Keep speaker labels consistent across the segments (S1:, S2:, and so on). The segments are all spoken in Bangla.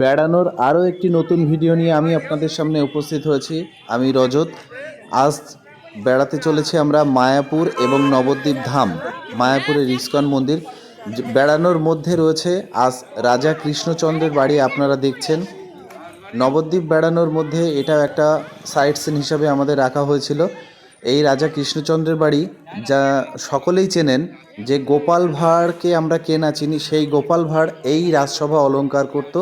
S1: বেড়ানোর আরও একটি নতুন ভিডিও নিয়ে আমি আপনাদের সামনে উপস্থিত হয়েছি। আমি রজত। আজ বেড়াতে চলেছি আমরা মায়াপুর এবং নবদ্বীপ ধাম, মায়াপুরের ইস্কন মন্দির। বেড়ানোর মধ্যে রয়েছে আজ রাজা কৃষ্ণচন্দ্রের বাড়ি, আপনারা দেখছেন। নবদ্বীপ বেড়ানোর মধ্যে এটা একটা সাইট সিন হিসাবে আমাদের রাখা হয়েছিল। এই রাজা কৃষ্ণচন্দ্রের বাড়ি, যা সকলেই চেনেন, যে গোপাল ভাঁড়কে আমরা কে না চিনি, সেই গোপাল ভাঁড় এই রাজসভা অলংকার করত।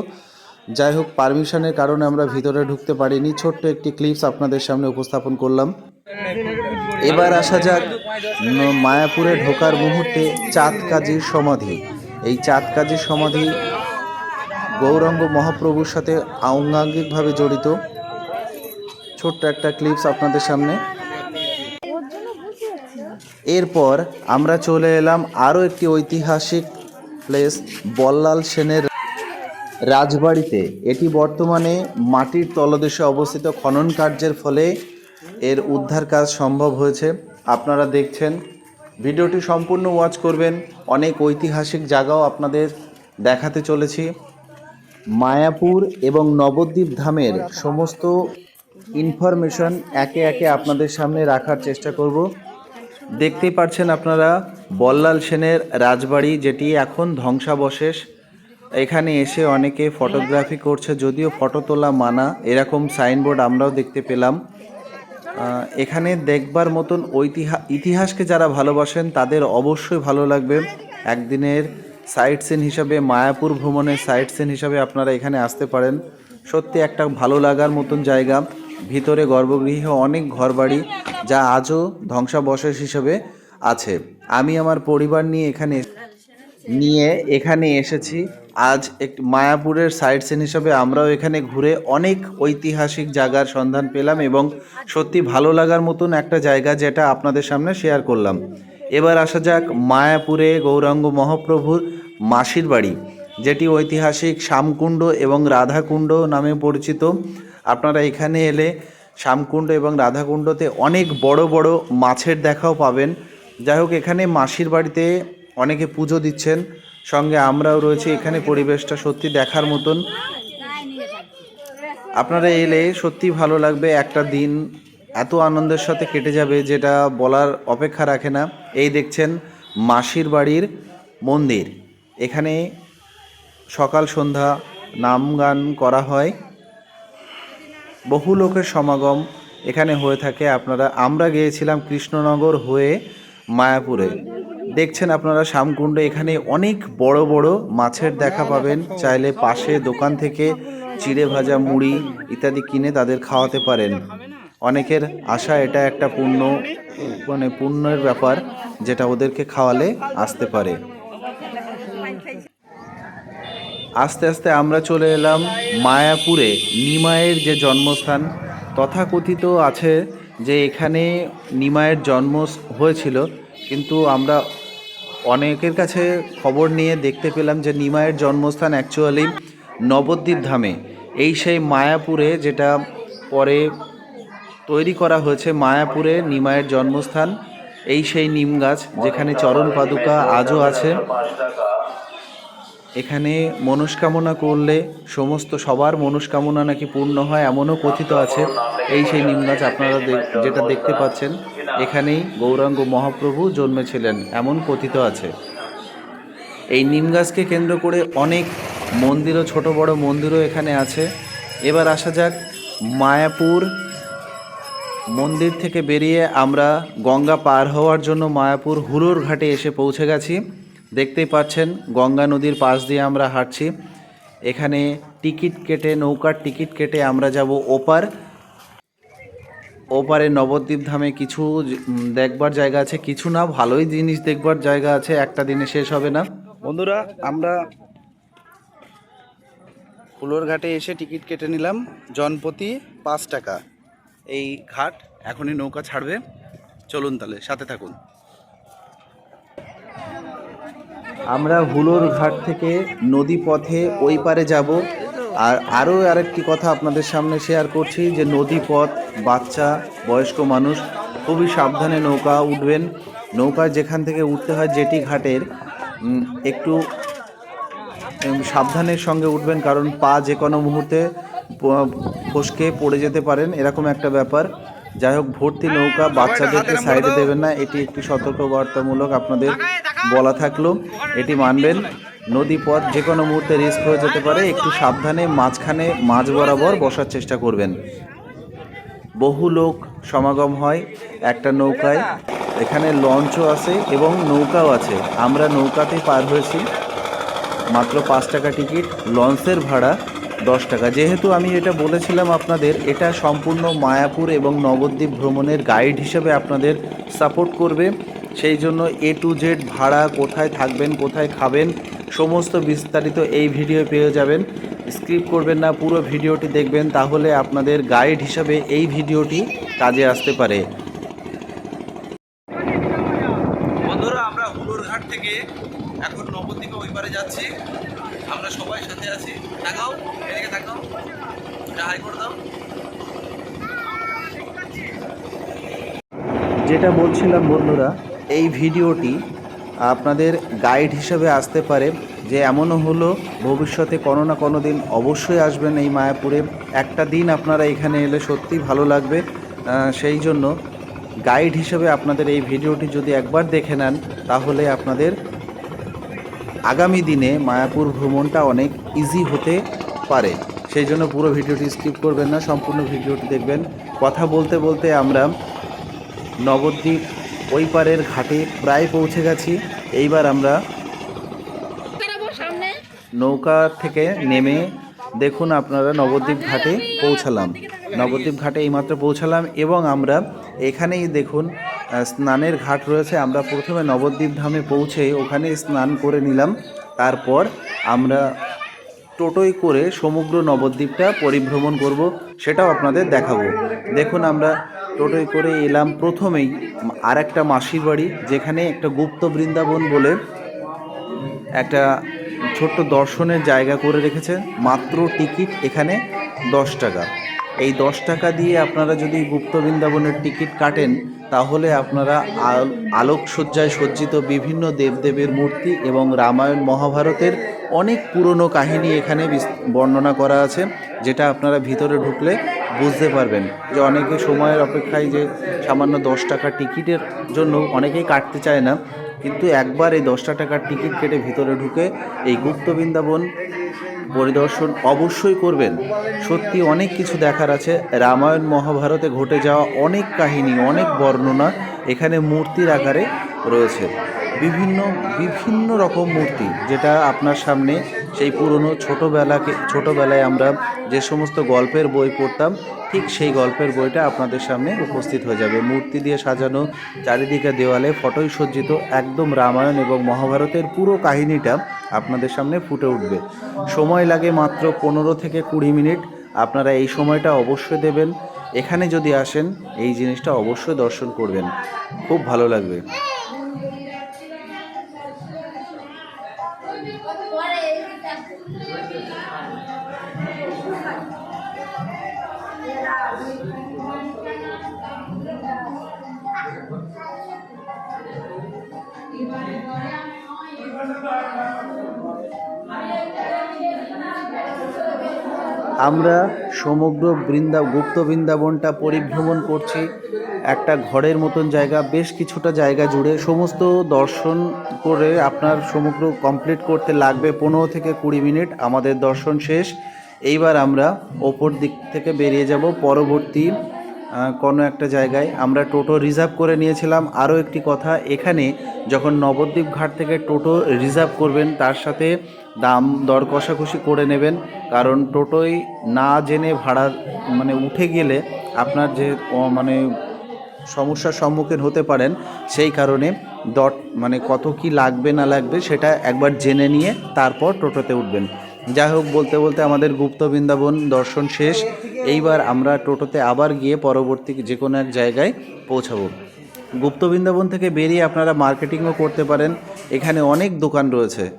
S1: যাই হোক, পারমিশনের কারণে আমরা ভিতরে ঢুকতে পারিনি। ছোট্ট একটি ক্লিপস আপনাদের সামনে উপস্থাপন করলাম। এবার আসা যাক মায়াপুরে ঢোকার মুহূর্তে চাঁদ কাজীর সমাধি। এই চাঁদ কাজীর সমাধি গৌরাঙ্গ মহাপ্রভুর সাথে আঙ্গাঙ্গিকভাবে জড়িত। ছোট্ট একটা ক্লিপস আপনাদের সামনে। এরপর আমরা চলে এলাম আরও একটি ঐতিহাসিক প্লেস বল্লাল সেনের রাজবাড়িতে। এটি বর্তমানে মাটির তলদেশে অবস্থিত খনন কার্যের ফলে এর উদ্ধার কাজ সম্ভব হয়েছে। আপনারা দেখছেন, ভিডিওটি সম্পূর্ণ ওয়াচ করবেন। অনেক ঐতিহাসিক জায়গাও আপনাদের দেখাতে চলেছি। মায়াপুর এবং নবদ্বীপ ধামের সমস্ত ইনফরমেশন একে একে আপনাদের সামনে রাখার চেষ্টা করব। দেখতেই পাচ্ছেন আপনারা, বল্লাল সেনের রাজবাড়ি যেটি এখন ধ্বংসাবশেষ। এখানে এসে অনেকে ফটোগ্রাফি করছে, যদিও ফটো তোলা মানা, এরকম সাইনবোর্ড আমরাও দেখতে পেলাম। এখানে দেখবার মতন ঐতিহা ইতিহাসকে যারা ভালোবাসেন, তাদের অবশ্যই ভালো লাগবে। একদিনের সাইট সিন হিসাবে, মায়াপুর ভ্রমণের সাইট সিন হিসাবে আপনারা এখানে আসতে পারেন। সত্যি একটা ভালো লাগার মতন জায়গা। ভিতরে গর্ভগৃহে, অনেক ঘরবাড়ি যা আজও ধ্বংসাবশেষ হিসেবে আছে। আমি আমার পরিবার নিয়ে এখানে নিয়ে এখানে এসেছি। আজ একটি মায়াপুরের সাইট সিন হিসাবে আমরাও এখানে ঘুরে অনেক ঐতিহাসিক জায়গার সন্ধান পেলাম এবং সত্যি ভালো লাগার মতন একটা জায়গা যেটা আপনাদের সামনে শেয়ার করলাম। এবার আসা যাক মায়াপুরে গৌরাঙ্গ মহাপ্রভুর মাসির বাড়ি, যেটি ঐতিহাসিক শ্যামকুণ্ড এবং রাধাকুণ্ড নামে পরিচিত। আপনারা এখানে এলে শ্যামকুণ্ড এবং রাধাকুণ্ডতে অনেক বড় বড় মাছের দেখাও পাবেন। যাই হোক, এখানে মাসির বাড়িতে অনেকে পুজো দিচ্ছেন। সঙ্গে আমরাও রয়েছি। এখানে পরিবেশটা সত্যি দেখার মতন। আপনারা এলে সত্যি ভালো লাগবে। একটা দিন এত আনন্দের সাথে কেটে যাবে যেটা বলার অপেক্ষা রাখে না। এই দেখছেন মাসির বাড়ির মন্দির। এখানে সকাল সন্ধ্যা নাম গান করা হয়। বহু লোকের সমাগম এখানে হয়ে থাকে। আপনারা, আমরা গিয়েছিলাম কৃষ্ণনগর হয়ে মায়াপুরে। দেখছেন আপনারা, শ্যামকুণ্ড এখানে অনেক বড় বড় মাছের দেখা পাবেন। চাইলে পাশে দোকান থেকে চিড়ে ভাজা মুড়ি ইত্যাদি কিনে তাদের খাওয়াতে পারেন। অনেকের আশা, এটা একটা পূর্ণ মানে পুণ্যের ব্যাপার, যেটা ওদেরকে খাওয়ালে আসতে পারে। আস্তে আস্তে আমরা চলে এলাম মায়াপুরে নিমায়ের যে জন্মস্থান। তথাকথিত আছে যে এখানে নিমায়ের জন্ম হয়েছিল, কিন্তু আমরা অনেকের কাছে খবর নিয়ে দেখতে পেলাম যে নিমায়ের জন্মস্থান অ্যাকচুয়ালি নবদ্বীপ ধামে। এই সেই মায়াপুরে যেটা পরে তৈরি করা হয়েছে, মায়াপুরে নিমায়ের জন্মস্থান। এই সেই নিম গাছ যেখানে চরণ পাদুকা আজও আছে। এখানে মনস্কামনা করলে সমস্ত সবার মনস্কামনা নাকি পূর্ণ হয় এমনও কথিত আছে। এই সেই নিম গাছ আপনারা যেটা দেখতে পাচ্ছেন, এখানেই গৌরাঙ্গ মহাপ্রভু জন্মেছিলেন, এমন কথিত আছে। এই নিম গাছকে কেন্দ্র করে অনেক মন্দিরও, ছোট বড় মন্দিরও এখানে আছে। এবার আসা যাক, মায়াপুর মন্দির থেকে বেরিয়ে আমরা গঙ্গা পার হওয়ার জন্য মায়াপুর হুলোর ঘাটে এসে পৌঁছে গেছি। দেখতেই পাচ্ছেন, গঙ্গা নদীর পাশ দিয়ে আমরা হাঁটছি। এখানে টিকিট কেটে, নৌকার টিকিট কেটে আমরা যাব ওপার। ওপারে নবদ্বীপ ধামে কিছু দেখবার জায়গা আছে, কিছু না, ভালোই জিনিস দেখবার জায়গা আছে, একটা দিনে শেষ হবে না। বন্ধুরা, আমরা ফুলোর ঘাটে এসে টিকিট কেটে নিলাম জনপ্রতি পাঁচ টাকা। এই ঘাট এখনই নৌকা ছাড়বে। চলুন তাহলে, সাথে থাকুন। আমরা হুলোর ঘাট থেকে নদী পথে ওই পারে যাব। আর আরও আরেকটি কথা আপনাদের সামনে শেয়ার করছি যে নদী পথ, বাচ্চা, বয়স্ক মানুষ খুবই সাবধানে নৌকা উঠবেন। নৌকা যেখান থেকে উঠতে হয় জেটি ঘাটের একটু সাবধানের সঙ্গে উঠবেন কারণ পা যে কোনো মুহূর্তে ফসকে পড়ে যেতে পারেন, এরকম একটা ব্যাপার। যাই হোক, ভর্তি নৌকা বাচ্চাদেরকে সাইডে দেবেন না, এটি একটি সতর্কবার্তামূলক আপনাদের বলা থাকল, এটি মানবেন নদী পথ যে কোনো মুহূর্তে রিস্ক হয়ে যেতে পারে, একটু সাবধানে মাঝখানে মাঝ বরাবর বসার চেষ্টা করবেন। বহু লোক সমাগম হয় একটা নৌকায়, এখানে লঞ্চও আছে এবং নৌকাও আছে। আমরা নৌকাতে পার হয়েছি, মাত্র পাঁচ টাকা টিকিট, লঞ্চের ভাড়া দশ টাকা। যেহেতু আমি এটা বলেছিলাম আপনাদের, এটা সম্পূর্ণ মায়াপুর এবং নবদ্বীপ ভ্রমণের গাইড হিসেবে আপনাদের সাপোর্ট করবে। সেই জন্য এ টু জেড ভাড়া কোথায় থাকবেন কোথায় খাবেন সমস্ত বিস্তারিত এই ভিডিও পেয়ে যাবেন। স্ক্রিপ করবেন না পুরো ভিডিওটি দেখবেন তাহলে আপনাদের গাইড হিসাবে এই ভিডিওটি কাজে আসতে পারে।
S2: বন্ধুরা আমরা হুলোর ঘাট থেকে এখন নবদ্বীপে ওই পারে যাচ্ছি। আমরা সবাই সাথে আছি। তাকাও এদিকে তাকাও। হাই করে দাও।
S1: যেটা বলছিলাম বন্ধুরা এই ভিডিওটি আপনাদের গাইড হিসেবে আসতে পারে যে এমনও হলো ভবিষ্যতে কোনো না কোনো দিন অবশ্যই আসবেন এই মায়াপুরে। একটা দিন আপনারা এখানে এলে সত্যি ভালো লাগবে। সেই জন্য গাইড হিসেবে আপনাদের এই ভিডিওটি যদি একবার দেখে নেন, তাহলে আপনাদের আগামী দিনে মায়াপুর ভ্রমণটা অনেক ইজি হতে পারে। সেই জন্য পুরো ভিডিওটি স্কিপ করবেন না, সম্পূর্ণ ভিডিওটি দেখবেন। কথা বলতে বলতে আমরা নবদ্বীপ ওই পারের ঘাটে প্রায় পৌঁছে গেছি। এইবার আমরা নৌকা থেকে নেমে দেখুন আপনারা নবদ্বীপ ঘাটে পৌঁছালাম। নবদ্বীপ ঘাটে এইমাত্র পৌঁছালাম এবং আমরা এখানেই দেখুন স্নানের ঘাট রয়েছে। আমরা প্রথমে নবদ্বীপ ধামে পৌঁছে ওখানে স্নান করে নিলাম। তারপর আমরা টোটোয় করে সমগ্র নবদ্বীপটা পরিভ্রমণ করব, সেটাও আপনাদের দেখাবো। দেখুন আমরা টোটোয় করে এলাম প্রথমেই আর একটা মাসির বাড়ি, যেখানে একটা গুপ্ত বৃন্দাবন বলে একটা ছোট্ট দর্শনের জায়গা করে রেখেছে। মাত্র টিকিট এখানে দশ টাকা। এই দশ টাকা দিয়ে আপনারা যদি গুপ্ত বৃন্দাবনের টিকিট কাটেন, তাহলে আপনারা আল- আলোকসজ্জায় সজ্জিত বিভিন্ন দেবদেবের মূর্তি এবং রামায়ণ মহাভারতের অনেক পুরনো কাহিনী এখানে বর্ণনা করা আছে, যেটা আপনারা ভিতরে ঢুকলে বুঝতে পারবেন যে অনেকে সময়ের অপেক্ষায় যে সামান্য দশ টাকা টিকিটের জন্য অনেকেই কাটতে চায় না, কিন্তু একবার এই দশটা টাকার টিকিট কেটে ভিতরে ঢুকে এই গুপ্ত বৃন্দাবন পরিদর্শন অবশ্যই করবেন। সত্যি অনেক কিছু দেখার আছে। রামায়ণ মহাভারতে ঘটে যাওয়া অনেক কাহিনী, অনেক বর্ণনা এখানে মূর্তির আকারে রয়েছে। বিভিন্ন বিভিন্ন রকম মূর্তি যেটা আপনার সামনে সেই পুরনো ছোটোবেলাকে, ছোটোবেলায় আমরা যে সমস্ত গল্পের বই পড়তাম, ঠিক সেই গল্পের বইটা আপনাদের সামনে উপস্থিত হয়ে যাবে। মূর্তি দিয়ে সাজানো চারিদিকে দেওয়ালে ফটোই সজ্জিত একদম রামায়ণ এবং মহাভারতের পুরো কাহিনীটা আপনাদের সামনে ফুটে উঠবে। সময় লাগে মাত্র পনেরো থেকে কুড়ি মিনিট। আপনারা এই সময়টা অবশ্যই দেবেন। এখানে যদি আসেন, এই জিনিসটা অবশ্যই দর্শন করবেন। খুব ভালো লাগবে। আমরা সমগ্র বৃন্দা, গুপ্ত বৃন্দাবনটা পরিভ্রমণ করছি। একটা ঘরের মতন জায়গা, বেশ কিছুটা জায়গা জুড়ে। সমস্ত দর্শন করে আপনার সমগ্র কমপ্লিট করতে লাগবে পনেরো থেকে কুড়ি মিনিট। আমাদের দর্শন শেষ। এইবার আমরা ওপর দিক থেকে বেরিয়ে যাব। পরবর্তী কোনো একটা জায়গায় আমরা টোটো রিজার্ভ করে নিয়েছিলাম। আরও একটি কথা, এখানে যখন নবদ্বীপ ঘাট থেকে টোটো রিজার্ভ করবেন, তার সাথে দাম দর কষাকষি করে নেবেন। কারণ টোটোয় না জেনে ভাড়া মানে উঠে গেলে আপনার যে মানে সমস্যার সম্মুখীন হতে পারেন, সেই কারণে দর মানে কত কি লাগবে না লাগবে সেটা একবার জেনে নিয়ে তারপর টোটোতে উঠবেন। যাই হোক, বলতে বলতে আমাদের গুপ্ত বৃন্দাবন দর্শন শেষ। এইবার আমরা টোটোতে আবার গিয়ে পরবর্তী যে কোনো এক জায়গায় পৌঁছাবো। গুপ্ত বৃন্দাবন থেকে বেরিয়ে আপনারা মার্কেটিংও করতে পারেন। এখানে অনেক দোকান রয়েছে।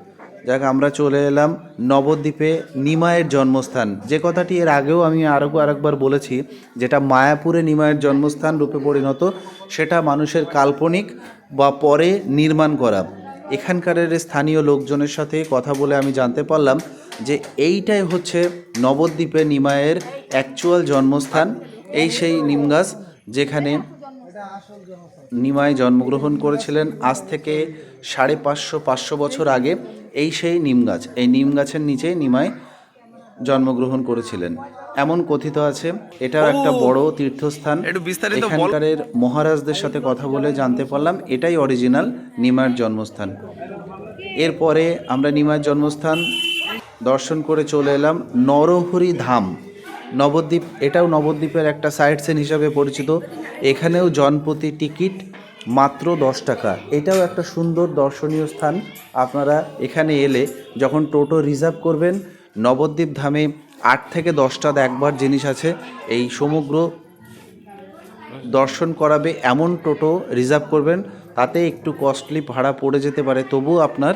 S1: যাক, আমরা চলে এলাম নবদ্বীপে নিমায়ের জন্মস্থান। যে কথাটি এর আগেও আমি আরও আরেকবার বলেছি, যেটা মায়াপুরে নিমায়ের জন্মস্থান রূপে পরিণত, সেটা মানুষের কাল্পনিক বা পরে নির্মাণ করা। এখানকারের স্থানীয় লোকজনের সাথে কথা বলে আমি জানতে পারলাম যে এইটাই হচ্ছে নবদ্বীপে নিমায়ের অ্যাকচুয়াল জন্মস্থান, এই সেই নিম গাছ যেখানে নিমায় জন্মগ্রহণ করেছিলেন আজ থেকে সাড়ে পাঁচশো পাঁচশো বছর আগে। এই সেই নিম গাছ, এই নিম গাছের নিচে নিমাই জন্মগ্রহণ করেছিলেন। এমন কথিত আছে এটাও একটা বড় তীর্থস্থান। এখানকারের মহারাজদের সাথে কথা বলে জানতে পারলাম এটাই অরিজিনাল নিমার জন্মস্থান। এরপরে আমরা নিমার জন্মস্থান দর্শন করে চলে এলাম নরহরি ধাম। নবদ্বীপ এটাও নবদ্বীপের একটা সাইট সিন হিসাবে পরিচিত। এখানেও জনপ্রতি টিকিট মাত্র দশ টাকা। এটাও একটা সুন্দর দর্শনীয় স্থান। আপনারা এখানে এলে যখন টোটো রিজার্ভ করবেন নবদ্বীপ ধামে আট থেকে দশটা দেখবার জিনিস আছে, এই সমগ্র দর্শন করাবে এমন টোটো রিজার্ভ করবেন, তাতে একটু কস্টলি ভাড়া পড়ে যেতে পারে, তবুও আপনার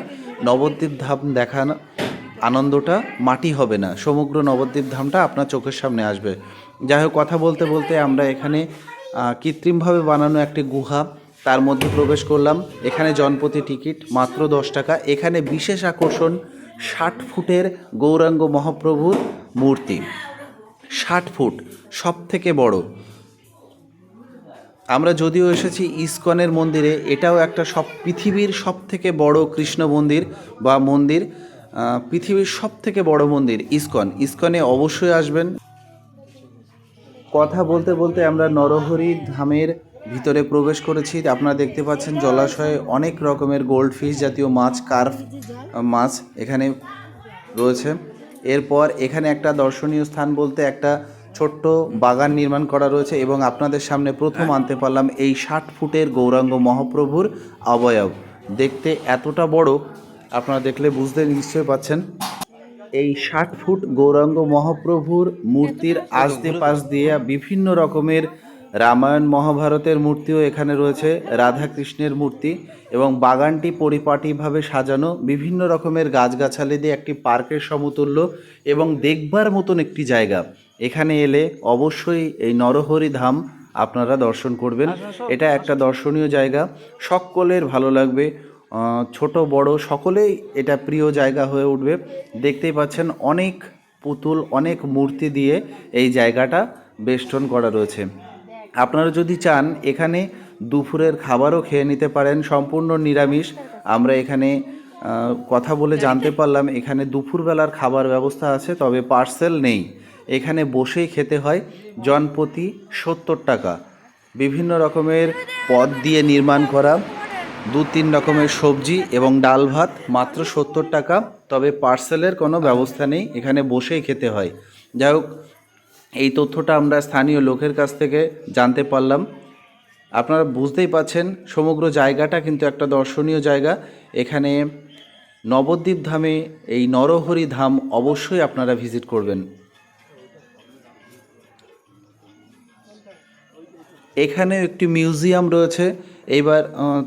S1: নবদ্বীপ ধাম দেখান আনন্দটা মাটি হবে না, সমগ্র নবদ্বীপ ধামটা আপনার চোখের সামনে আসবে। যাই হোক, কথা বলতে বলতে আমরা এখানে কৃত্রিমভাবে বানানো একটি গুহা, তার মধ্যে প্রবেশ করলাম। এখানে জনপ্রতি টিকিট, মাত্র দশ টাকা। এখানে বিশেষ আকর্ষণ ষাট ফুটের গৌরাঙ্গ মহাপ্রভুর মূর্তি। ষাট ফুট সব থেকে বড়। আমরা যদিও এসেছি ইসকনের মন্দিরে, এটাও একটা সব পৃথিবীর সব থেকে বড় কৃষ্ণ মন্দির বা মন্দির পৃথিবীর সব থেকে বড় মন্দির, ইসকন। ইসকনে অবশ্যই আসবেন। কথা বলতে বলতে আমরা নরহরি ধামের ভিতরে প্রবেশ করেছি আপনারা দেখতে পাচ্ছেন জলাশয়ে অনেক রকমের গোল্ড ফিশ জাতীয় মাছ কার্ফ মাছ এখানে রয়েছে। এরপর এখানে একটা দর্শনীয় স্থান বলতে একটা ছোট্ট বাগান নির্মাণ করা রয়েছে এবং আপনাদের সামনে প্রথম আনতে পারলাম এই ষাট ফুটের গৌরাঙ্গ মহাপ্রভুর অবয়ব দেখতে এতটা বড়, আপনারা দেখলে বুঝতে নিশ্চয় পাচ্ছেন। এই ষাট ফুট গৌরাঙ্গ মহাপ্রভুর মূর্তির আস্তে পাশ দিয়ে বিভিন্ন রকমের রামায়ণ মহাভারতের মূর্তিও এখানে রয়েছে রাধা কৃষ্ণের মূর্তি এবং বাগানটি পরিপাটিভাবে সাজানো, বিভিন্ন রকমের গাছগাছালি দিয়ে একটি পার্কের সমতুল্য এবং দেখবার মতন একটি জায়গা। এখানে এলে অবশ্যই এই নরহরি ধাম আপনারা দর্শন করবেন। এটা একটা দর্শনীয় জায়গা। সকলের ভালো লাগবে। ছোট, বড়, সকলেই এটা প্রিয় জায়গা হয়ে উঠবে। দেখতেই পাচ্ছেন অনেক পুতুল, অনেক মূর্তি দিয়ে এই জায়গাটা বেষ্টন করা রয়েছে। আপনারা যদি চান, এখানে দুপুরের খাবারও খেয়ে নিতে পারেন, সম্পূর্ণ নিরামিষ। আমরা এখানে কথা বলে জানতে পারলাম, এখানে দুপুরবেলার খাবার ব্যবস্থা আছে, তবে পার্সেল নেই। এখানে বসেই খেতে হয় জনপ্রতি সত্তর টাকা। বিভিন্ন রকমের পদ দিয়ে নির্মাণ করা, দু তিন রকমের সবজি এবং ডাল ভাত, মাত্র সত্তর টাকা, তবে পার্সেলের কোনো ব্যবস্থা নেই, এখানে বসেই খেতে হয়। যাই হোক এই তথ্যটা আমরা স্থানীয় লোকের কাছ থেকে জানতে পারলাম। আপনারা বুঝতেই পাচ্ছেন, সমগ্র জায়গাটা কিন্তু একটা দর্শনীয় জায়গা। এখানে নবদ্বীপ ধামে এই নরহরি ধাম অবশ্যই আপনারা ভিজিট করবেন। এখানে একটি মিউজিয়াম রয়েছে। এবার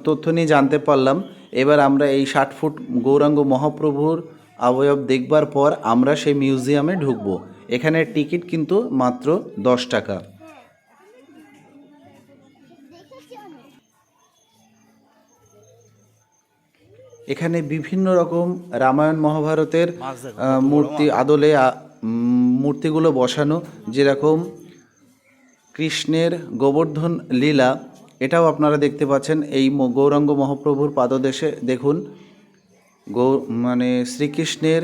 S1: তথ্য নিয়ে জানতে পারলাম। এবার আমরা এই ষাট ফুট গৌরাঙ্গ মহাপ্রভুর অবয়ব দেখবার পর আমরা সেই মিউজিয়ামে ঢুকবো। এখানে টিকিট কিন্তু মাত্র দশ টাকা। এখানে বিভিন্ন রকম রামায়ণ মহাভারতের মূর্তি আদলে মূর্তিগুলো বসানো, যেরকম কৃষ্ণের গোবর্ধন লীলা। এটাও আপনারা দেখতে পাচ্ছেন এই গৌরাঙ্গ মহাপ্রভুর পাদদেশে। দেখুন, গৌ মানে শ্রীকৃষ্ণের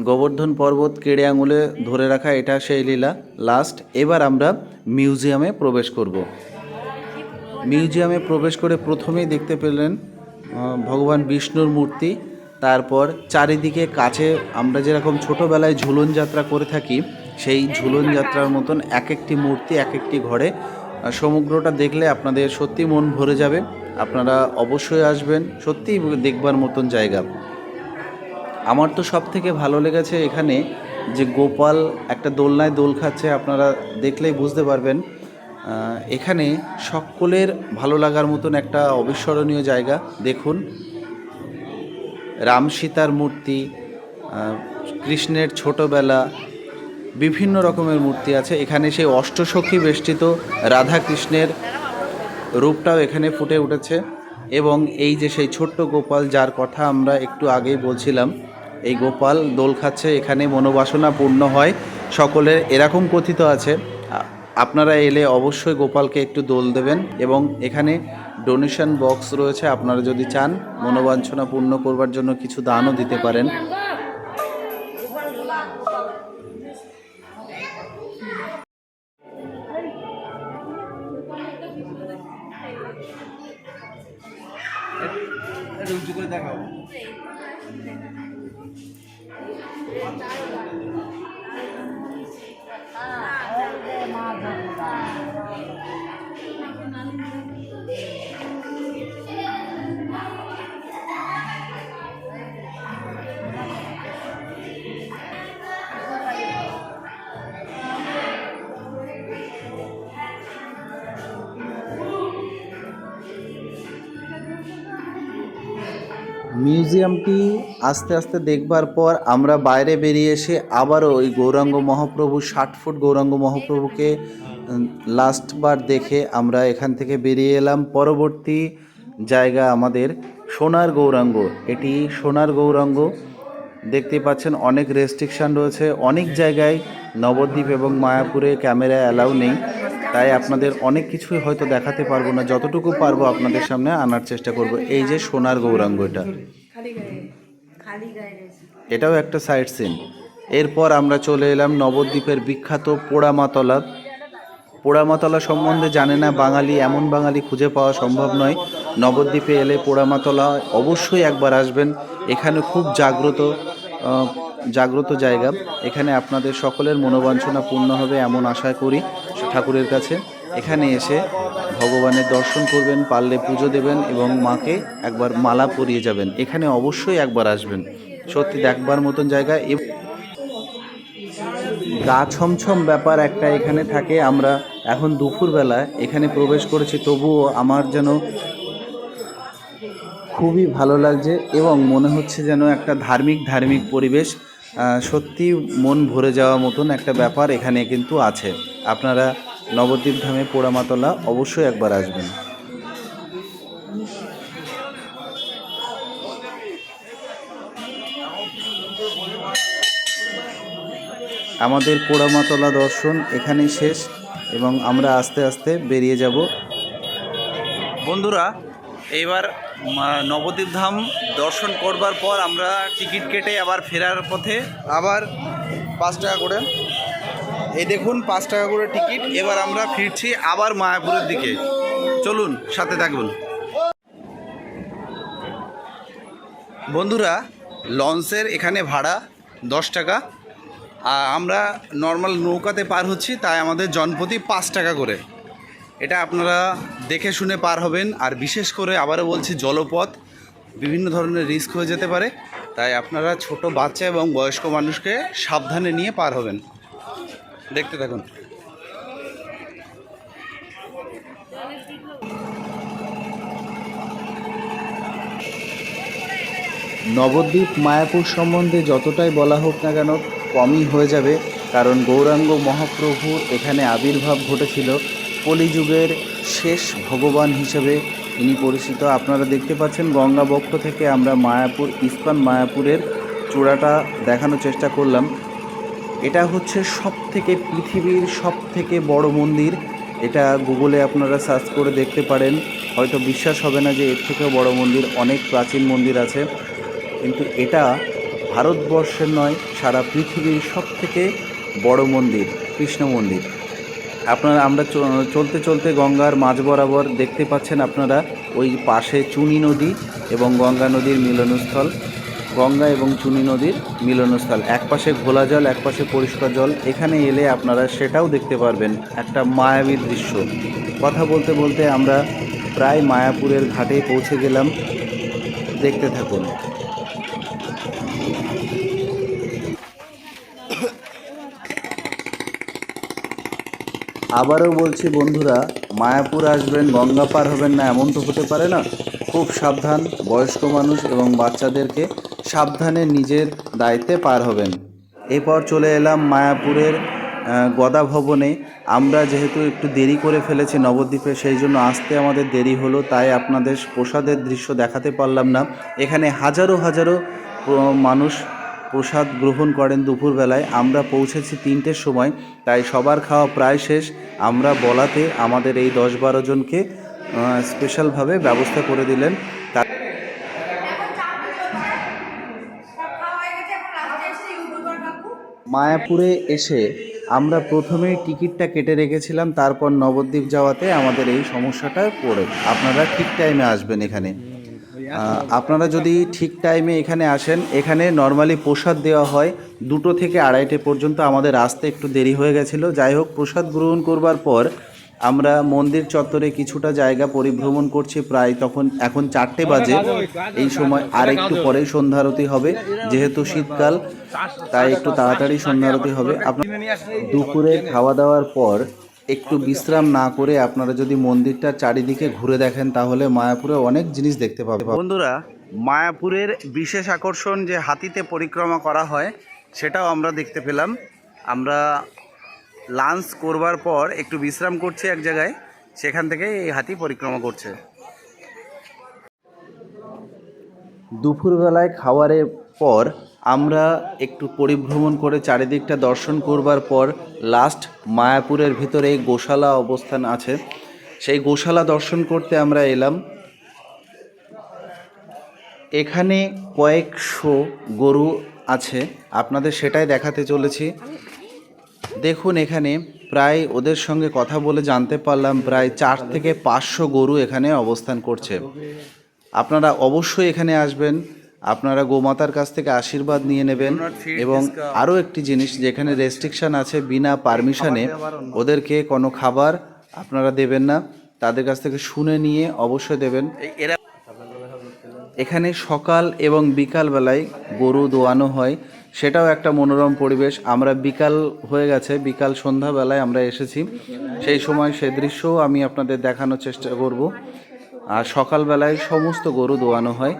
S1: গোবর্ধন পর্বত কেড়ে আঙুলে ধরে রাখা এটা সেই লীলা। লাস্ট এবার আমরা মিউজিয়ামে প্রবেশ করব। মিউজিয়ামে প্রবেশ করে প্রথমেই দেখতে পেলেন ভগবান বিষ্ণুর মূর্তি। তারপর চারিদিকে কাছে আমরা যেরকম ছোটোবেলায় ঝুলন যাত্রা করে থাকি সেই ঝুলন যাত্রার মতন এক একটি মূর্তি এক একটি ঘরে। আহ, সমুদ্রটা দেখলে আপনাদের সত্যি মন ভরে যাবে। আপনারা অবশ্যই আসবেন সত্যিই দেখবার মতন জায়গা। আমার তো সব থেকে ভালো লেগেছে এখানে যে গোপাল একটা দোলনায় দোল খাচ্ছে, আপনারা দেখলেই বুঝতে পারবেন। এখানে সকলের ভালো লাগার মতন একটা অবিস্মরণীয় জায়গা, দেখুন। রাম সীতার মূর্তি কৃষ্ণের ছোটবেলা, বিভিন্ন রকমের মূর্তি আছে। এখানে সেই অষ্টসখী বেষ্টিত রাধা কৃষ্ণের রূপটাও এখানে ফুটে উঠেছে। এবং এই যে সেই ছোট্ট গোপাল, যার কথা আমরা একটু আগেই বলছিলাম এই গোপাল দোল খাচ্ছে, এখানে মনোবাসনা পূর্ণ হয়, সকলের এরকম কথিত আছে। আপনারা এলে অবশ্যই গোপালকে একটু দোল দেবেন এবং এখানে ডোনেশন বক্স রয়েছে, আপনারা যদি চান মনোবাঞ্ছনা পূর্ণ করবার জন্য কিছু দানও দিতে পারেন। মিউজিয়ামটি আস্তে আস্তে দেখবার পর আমরা বাইরে বেরিয়ে এসে আবারও ওই গৌরাঙ্গ মহাপ্রভু, ষাট ফুট গৌরাঙ্গ মহাপ্রভুকে লাস্টবার দেখে আমরা এখান থেকে বেরিয়ে এলাম। পরবর্তী জায়গা আমাদের সোনার গৌরাঙ্গ। এটি সোনার গৌরাঙ্গ। দেখতে পাচ্ছেন অনেক রেস্ট্রিকশান রয়েছে। অনেক জায়গায় নবদ্বীপ এবং মায়াপুরে ক্যামেরা অ্যালাউ নেই। তাই আপনাদের অনেক কিছুই হয়তো দেখাতে পারব না, যতটুকু পারব আপনাদের সামনে আনার চেষ্টা করব। এই যে সোনার গৌরাঙ্গ এটা। এটাও একটা সাইড সিন এরপর আমরা চলে এলাম নবদ্বীপের বিখ্যাত পোড়ামাতলা। পোড়ামাতলা সম্বন্ধে জানে না বাঙালি, এমন বাঙালি খুঁজে পাওয়া সম্ভব নয়। নবদ্বীপে এলে পোড়ামাতলা অবশ্যই একবার আসবেন। এখানে খুব জাগ্রত জাগ্রত জায়গা। এখানে আপনাদের সকলের মনোবাঞ্ছনা পূর্ণ হবে এমন আশা করি। ঠাকুরের কাছে। এখানে এসে ভগবানের দর্শন করবেন, পারলে পুজো দেবেন এবং মাকে একবার মালা পরিয়ে যাবেন। এখানে অবশ্যই একবার আসবেন। সত্যি দেখবার মতন জায়গা। গা ছমছম ব্যাপার একটা এখানে থাকে। আমরা এখন দুপুরবেলা এখানে প্রবেশ করেছি। তবুও আমার যেন খুবই ভালো লাগছে এবং মনে হচ্ছে যেন একটা ধার্মিক ধার্মিক পরিবেশ। সত্যি মন ভরে যাওয়া মতন একটা ব্যাপার এখানে কিন্তু আছে। আপনারা নবদ্বীপ ধামে পোড়ামাতলা অবশ্যই একবার আসবেন। আমাদের পোড়ামাতলা দর্শন এখানেই শেষ এবং আমরা আস্তে আস্তে বেরিয়ে যাব।
S2: বন্ধুরা, এইবার নবদ্বীপ ধাম দর্শন করবার পর আমরা টিকিট কেটে আবার ফেরার পথে আবার পাঁচ টাকা করে। এই দেখুন, পাঁচ টাকা করে টিকিট। এবার আমরা ফিরছি আবার মায়াপুরের দিকে। চলুন, সাথে থাকবেন বন্ধুরা, লঞ্চের এখানে ভাড়া দশ টাকা। আর আমরা নর্মাল নৌকাতে পার হচ্ছি, তাই আমাদের জনপ্রতি পাঁচ টাকা করে। এটা আপনারা দেখে শুনে পার হবেন। আর বিশেষ করে আবারও বলছি, জলপথ বিভিন্ন ধরনের রিস্ক হয়ে যেতে পারে। তাই আপনারা ছোট বাচ্চা এবং বয়স্ক মানুষকে সাবধানে নিয়ে পার হবেন। দেখতে থাকুন।
S1: নবদ্বীপ, মায়াপুর সম্বন্ধে যতটাই বলা হোক না কেন, কমই হয়ে যাবে। কারণ গৌরাঙ্গ মহাপ্রভুর এখানে আবির্ভাব ঘটেছিল। কলিযুগের শেষ ভগবান হিসেবে ইনি পরিচিত। আপনারা দেখতে পাচ্ছেন গঙ্গা বক্ষ থেকে আমরা মায়াপুর, ইস্কন মায়াপুরের চূড়াটা দেখানোর চেষ্টা করলাম। এটা হচ্ছে সব থেকে পৃথিবীর সব থেকে বড় মন্দির। এটা গুগলে আপনারা সার্চ করে দেখতে পারেন। হয়তো বিশ্বাস হবে না যে এর থেকেও বড় মন্দির, অনেক প্রাচীন মন্দির আছে। কিন্তু এটা ভারতবর্ষের নয়, সারা পৃথিবীর সব থেকে বড় মন্দির, কৃষ্ণ মন্দির। আপনারা আমরা চলতে চলতে গঙ্গার মাঝ বরাবর দেখতে পাচ্ছেন আপনারা ওই পাশে চুনি নদী এবং গঙ্গা নদীর মিলনস্থল। গঙ্গা এবং চুনি নদীর মিলনস্থল। এক পাশে ঘোলা জল, এক পাশে পরিষ্কার জল। এখানে এলে আপনারা সেটাও দেখতে পারবেন। একটা মায়াবী দৃশ্য। কথা বলতে বলতে আমরা প্রায় মায়াপুরের ঘাটে পৌঁছে গেলাম। দেখতে থাকুন। আবারও বলছি বন্ধুরা, মায়াপুর আসবেন গঙ্গা পার হবেন না, এমন তো হতে পারে না। খুব সাবধান, বয়স্ক মানুষ এবং বাচ্চাদেরকে সাবধানে নিজের দায়িত্বে পার হবেন। এরপর চলে এলাম মায়াপুরের গদা ভবনে। আমরা যেহেতু একটু দেরি করে ফেলেছি নবদ্বীপে, সেই জন্য আসতে আমাদের দেরি হলো, তাই আপনাদের প্রসাদের দৃশ্য দেখাতে পারলাম না। এখানে হাজারো হাজারো মানুষ প্রসাদ গ্রহণ করেন দুপুরবেলায়। আমরা পৌঁছেছি তিনটের সময়, তাই সবার খাওয়া প্রায় শেষ। আমরা বলাতে আমাদের এই দশ বারো জনকে স্পেশালভাবে ব্যবস্থা করে দিলেন। মায়াপুরে এসে আমরা প্রথমেই টিকিটটা কেটে রেখেছিলাম, তারপর নবদ্বীপ যাওয়াতে আমাদের এই সমস্যাটা পড়ে। আপনারা ঠিক টাইমে আসবেন এখানে। আপনারা যদি ঠিক টাইমে এখানে আসেন, এখানে নর্মালি প্রসাদ দেওয়া হয় দুটো থেকে আড়াইটে পর্যন্ত। আমাদের আসতে একটু দেরি হয়ে গেছিল। যাই হোক, প্রসাদ গ্রহণ করবার পর আমরা মন্দির চত্বরে কিছুটা জায়গা পরিভ্রমণ করছি প্রায় তখন এখন চারটে বাজে। এই সময় আর একটু পরেই সন্ধ্যারতি হবে, যেহেতু শীতকাল, তাই একটু তাড়াতাড়ি সন্ধ্যারতি হবে। আপনার দুপুরে খাওয়া দাওয়ার পর একটু বিশ্রাম না করে আপনারা যদি মন্দিরটা চারিদিকে ঘুরে দেখেন তাহলে মায়াপুরে অনেক জিনিস দেখতে পাবেন।
S2: বন্ধুরা মায়াপুরের বিশেষ আকর্ষণ যে হাতিতে পরিক্রমা করা হয় সেটাও আমরা দেখতে পেলাম। আমরা লাঞ্চ করবার পর একটু বিশ্রাম করছি এক জায়গায় সেখান থেকে এই হাতি পরিক্রমা করছে।
S1: দুপুরবেলায় খাওয়ারের পর আমরা একটু পরিভ্রমণ করে চারিদিকটা দর্শন করবার পর লাস্ট মায়াপুরের ভিতরে গোশালা অবস্থান আছে। সেই গোশালা দর্শন করতে আমরা এলাম। এখানে কয়েকশো গরু আছে। আপনাদের সেটাই দেখাতে চলেছি। দেখুন এখানে প্রায় ওদের সঙ্গে কথা বলে জানতে পারলাম প্রায় চার থেকে পাঁচশো গরু এখানে অবস্থান করছে। আপনারা অবশ্যই এখানে আসবেন। আপনারা গোমাতার কাছ থেকে আশীর্বাদ নিয়ে নেবেন এবং আরও একটি জিনিস যেখানে রেস্ট্রিকশন আছে বিনা পারমিশনে ওদেরকে কোনো খাবার আপনারা দেবেন না। তাদের কাছ থেকে শুনে নিয়ে অবশ্যই দেবেন। এখানে সকাল এবং বিকাল বেলায় গরু দোয়ানো হয়। সেটাও একটা মনোরম পরিবেশ। আমরা বিকাল হয়ে গেছে বিকাল সন্ধ্যাবেলায় আমরা এসেছি। সেই সময় সে দৃশ্যও আমি আপনাদের দেখানোর চেষ্টা করব। আর সকালবেলায় সমস্ত গরু দোয়ানো হয়।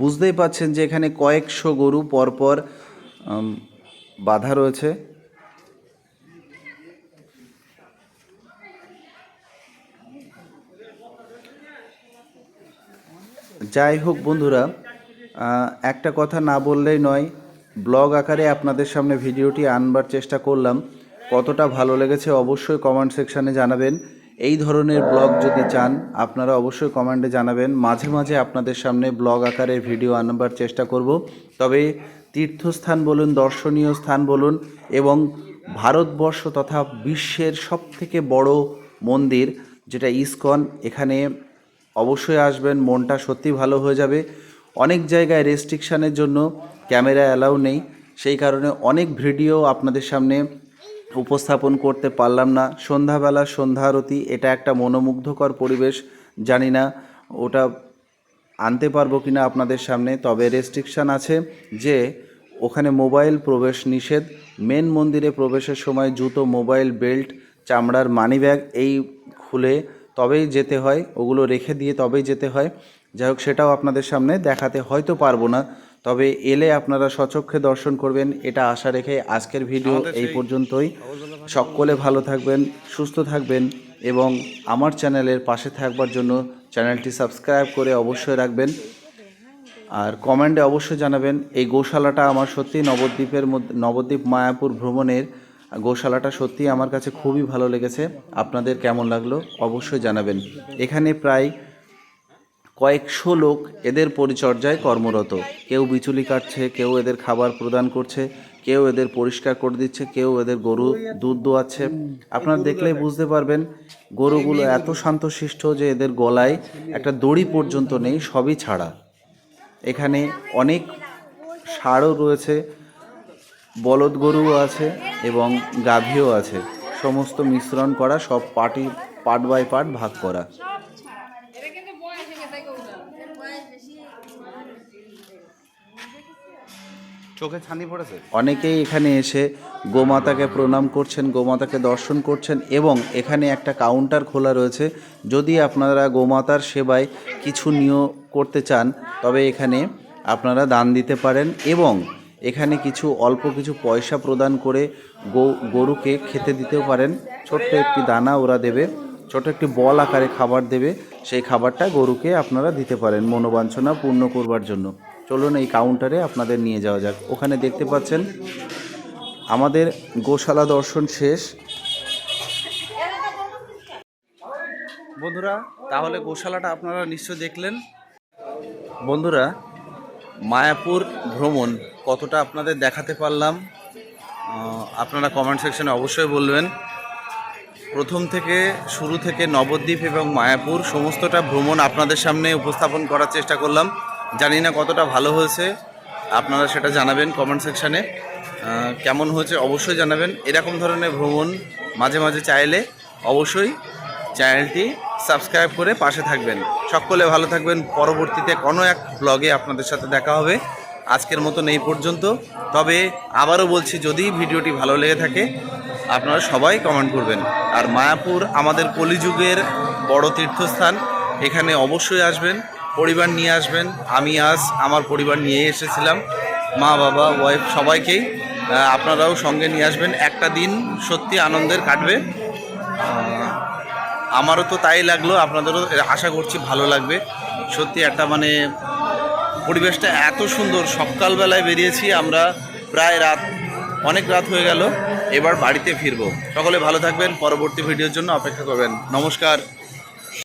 S1: বুঝতেই পাচ্ছেন যে এখানে কয়েকশো গরু পরপর বাঁধা রয়েছে। যাই হোক বন্ধুরা একটা কথা না বললেই নয়, ব্লগ আকারে আপনাদের সামনে ভিডিওটি আনবার চেষ্টা করলাম। কতটা ভালো লেগেছে অবশ্যই কমেন্ট সেকশানে জানাবেন। এই ধরনের ব্লগ যদি চান, আপনারা অবশ্যই কমেন্টে জানাবেন। মাঝে মাঝে আপনাদের সামনে ব্লগ আকারে ভিডিও আনবার চেষ্টা করব। তবে তীর্থস্থান বলুন, দর্শনীয় স্থান বলুন এবং ভারতবর্ষ তথা বিশ্বের সবথেকে বড় মন্দির যেটা ইসকন, এখানে অবশ্যই আসবেন, মনটা সত্যি ভালো হয়ে যাবে। অনেক জায়গায় রেস্ট্রিকশানের জন্য ক্যামেরা অ্যালাউ নেই। সেই কারণে অনেক ভিডিও আপনাদের সামনে উপস্থাপন করতে পারলাম না। সন্ধ্যাবেলা সন্ধ্যা আরতি এটা একটা মনোমুগ্ধকর পরিবেশ, জানি না ওটা আনতে পারব কিনা আপনাদের সামনে, তবে রেস্ট্রিকশান আছে যে ওখানে মোবাইল প্রবেশ নিষেধ। মেন মন্দিরে প্রবেশের সময় জুতো মোবাইল বেল্ট চামড়ার মানিব্যাগ এই খুলে তবেই যেতে হয়, ওগুলো রেখে দিয়ে তবেই যেতে হয়। যাই হোক, সেটাও আপনাদের সামনে দেখাতে হয়তো পারব না। তবে এলে আপনারা সচক্ষে দর্শন করবেন এটা আশা রেখে আজকের ভিডিও এই পর্যন্তই। সকলে ভালো থাকবেন সুস্থ থাকবেন এবং আমার চ্যানেলের পাশে থাকবার জন্য চ্যানেলটি সাবস্ক্রাইব করে অবশ্যই রাখবেন। আর কমেন্টে অবশ্যই জানাবেন এই গোশালাটা আমার সত্যি নবদ্বীপের মধ্যে নবদ্বীপ মায়াপুর ভ্রমণের গোশালাটা সত্যি আমার কাছে খুবই ভালো লেগেছে। আপনাদের কেমন লাগল অবশ্যই জানাবেন। এখানে প্রায় কয়েকশো লোক এদের পরিচর্যায় কর্মরত। কেউ বিচুলি কাটছে, কেউ এদের খাবার প্রদান করছে, কেউ এদের পরিষ্কার করে দিচ্ছে, কেউ এদের গরু দুধ দোয়াচ্ছে। আপনারা দেখলেই বুঝতে পারবেন, গরুগুলো এত শান্তশিষ্ট যে এদের গলায় একটা দড়ি পর্যন্ত নেই, সবই ছাড়া। এখানে অনেক ষাঁড়ও রয়েছে, বলদ গরুও আছে এবং গাভীও আছে। সমস্ত মিশ্রণ করা, সব পার্টি পার্ট বাই পার্ট ভাগ করা
S3: এটা কিন্তু বয়স হয়ে গেছে গরুটার।
S4: বয়স বেশি
S2: চোখে ছানি পড়েছে?
S1: অনেকেই এখানে এসে গোমাতাকে প্রণাম করছেন, গোমাতাকে দর্শন করছেন এবং এখানে একটা কাউন্টার খোলা রয়েছে। যদি আপনারা গোমাতার সেবায় কিছু নিয়োগ করতে চান, তবে এখানে আপনারা দান দিতে পারেন এবং এখানে কিছু অল্প কিছু পয়সা প্রদান করে গরুকে খেতে দিতেও পারেন। ছোট্ট একটি দানা ওরা দেবে ছোট একটি বল আকারে খাবার দেবে, সেই খাবারটা গরুকে আপনারা দিতে পারেন মনোবাঞ্ছনা পূর্ণ করবার জন্য। চলুন এই কাউন্টারে আপনাদের নিয়ে যাওয়া যাক। ওখানে দেখতে পাচ্ছেন, আমাদের গোশালা দর্শন শেষ।
S2: বন্ধুরা, তাহলে গোশালাটা আপনারা নিশ্চয় দেখলেন। বন্ধুরা, মায়াপুর ভ্রমণ, কতটা আপনাদের দেখাতে পারলাম আপনারা কমেন্ট সেকশনে অবশ্যই বলবেন। প্রথম থেকে শুরু থেকে নবদ্বীপ এবং মায়াপুর, সমস্তটা ভ্রমণ আপনাদের সামনে উপস্থাপন করার চেষ্টা করলাম। জানি না কতটা ভালো হয়েছে। আপনারা সেটা জানাবেন কমেন্ট সেকশানে কেমন হয়েছে অবশ্যই জানাবেন। এরকম ধরনের ভ্রমণ মাঝে মাঝে চাইলে অবশ্যই চ্যানেলটি সাবস্ক্রাইব করে পাশে থাকবেন। সকলে ভালো থাকবেন। পরবর্তীতে কোনো এক ব্লগে আপনাদের সাথে দেখা হবে। আজকের মতন এই পর্যন্ত। তবে আবারও বলছি, যদি ভিডিওটি ভালো লেগে থাকে, আপনারা সবাই কমেন্ট করবেন। আর মায়াপুর আমাদের কলিযুগের বড় তীর্থস্থান, এখানে অবশ্যই আসবেন। পরিবার নিয়ে আসবেন। আমি আজ আমার পরিবার নিয়ে এসেছিলাম। মা, বাবা ওয়াইফ সবাইকেই আপনারাও সঙ্গে নিয়ে আসবেন। একটা দিন সত্যি আনন্দের কাটবে। আমারও তো তাই লাগল, আপনাদেরও আশা করছি ভালো লাগবে। সত্যি একটা মানে পরিবেশটা এত সুন্দর। সকালবেলায় বেরিয়েছি আমরা, প্রায় রাত, অনেক রাত হয়ে গেল। এবার বাড়িতে ফিরবো। সকলে ভালো থাকবেন। পরবর্তী ভিডিওর জন্য অপেক্ষা করবেন। নমস্কার।